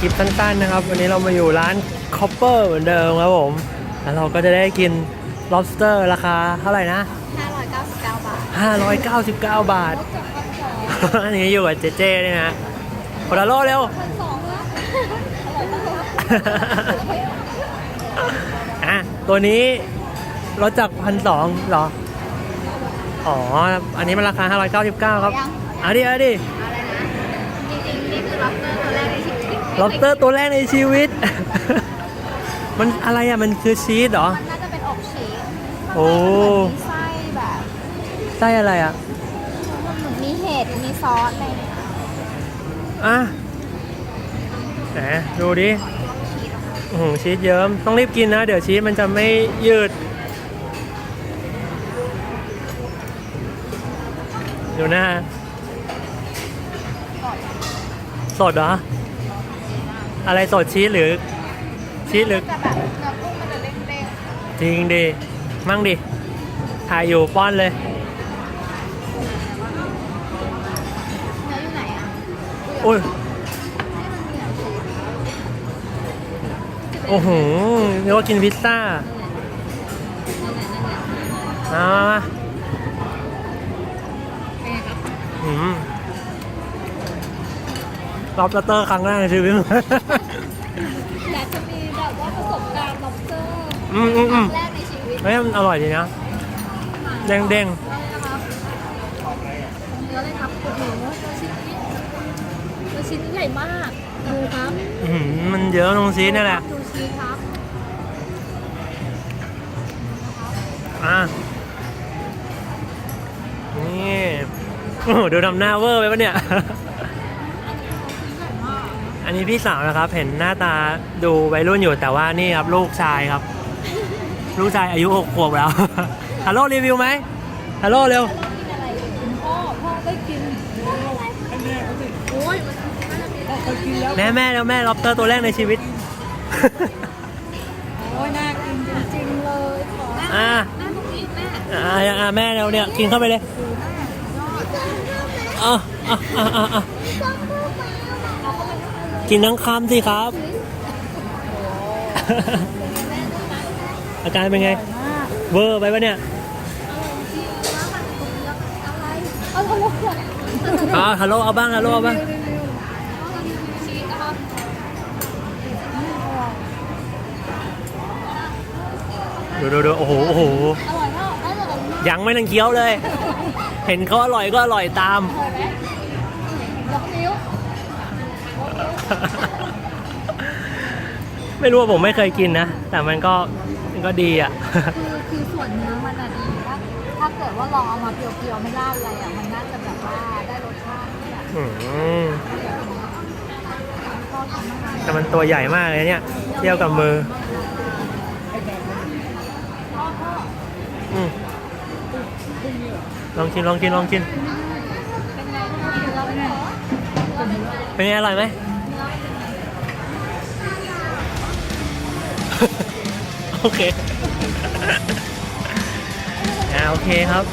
คลิปสั้นๆนะครับ วันนี้เรามาอยู่ร้าน Copper เหมือนเดิมครับผม แล้วเราก็จะได้กิน lobster ราคาเท่าไหร่นะ 599 บาท 599 บาท อันนี้อยู่กับเจเจนี่นะโคดาโลเร็วพันสองแล้วอะตัวนี้ลดจากพันสองเหรอ อ๋อ อันนี้มันราคา 599 ครับเอาดิเอาดิ ล็อบสเตอร์ตัวแรกในชีวิต มันอะไรอะ มันคือชีสเหรอมันน่าจะเป็นอบชีสโอ้มีไส้แบบไส้อะไรอะ เหมือนมีเห็ด มีซอสอะไรเนี่ยอะแหมดูดิโอ้โหชีสเยิ้มต้องรีบกินนะ เดี๋ยวชีสมันจะไม่ยืด ดูหน้า สดเหรอ อะไรสดชีสหรือชีสหรือจะแบบเนื้อกุ้งมันจะเด้งจริงดิมั่งดิถ่ายอยู่ป้อนเลย ๆเนื้ออยู่ไหนอะอุ้ยให้มันเหนียวชีสโอ้โหเรียกว่ากินพิซซ่ามามามาเป็นไงครับ อืม รอบสเตอร์ครั้งแรกในชีวิต อยากจะมีแบบว่าประสบการณ์ล็อบสเตอร์อืมอืมอืมแรกในชีวิตเฮ้ยมันอร่อยดีนะเด้งเด้งนะครับเนื้อเลยครับโอ้โหตัวชิ้นนี้ตัวชิ้นนี้ใหญ่มากดูครับๆอื้อหือมันเยอะตรงซีสนี่แหละ ดูชีสครับอะ นี่ โอ้โหดูทำหน้าเวอร์ไปปะเนี่ย อันนี้พี่สาวนะครับ เห็นหน้าตาดูวัยรุ่นอยู่แต่ว่านี่ครับลูกชายครับ ลูกชายอายุหกขวบแล้วฮัลโหลรีวิวไหมฮัลโหลเร็วกินอะไรคุณพ่อพ่อไม่กินอะไรโอ้ยมันน่าจะมีเคยกินแล้วแม่แม่แล้วแม่ล็อบสเตอร์ตัวแรกในชีวิตโอ้ยน่ากินจริงๆเลยขออ่าแม่บุกอีกแม่อ่าอ่าแม่เราเนี่ยกินเข้าไปเลยอะอะอะอะอะ กินทั้งคำสิครับ อาการเป็นไง เวอร์ไปปะเนี่ยเอาทะลุก่อนอ่าฮัลโหลเอาบ้างฮัลโหลเอาบ้างชีสนะครับดูดูดูโอ้โหโอ้โหอร่อยมากอร่อยมากยังไม่ทันเคี้ยวเลย เห็นเขาอร่อยก็อร่อยตาม ไม่รู้ว่าผมไม่เคยกินนะ แต่มันก็มันก็ดีอะ คือคือส่วนเนื้อมันอะดีถ้าถ้าเกิดว่าลองเอามาเพียวๆไม่ราดอะไรอะมันน่าจะแบบว่าได้รสชาติที่แบบอืมก็ทำมากแต่มันตัวใหญ่มากเลยเนี่ยเทียบกับมือพ่อพ่ออืมลองชิมลองชิมลองชิมเป็นไงเราเป็นไง เป็นไงอร่อยไหม โอเคอ่าโอเคครับ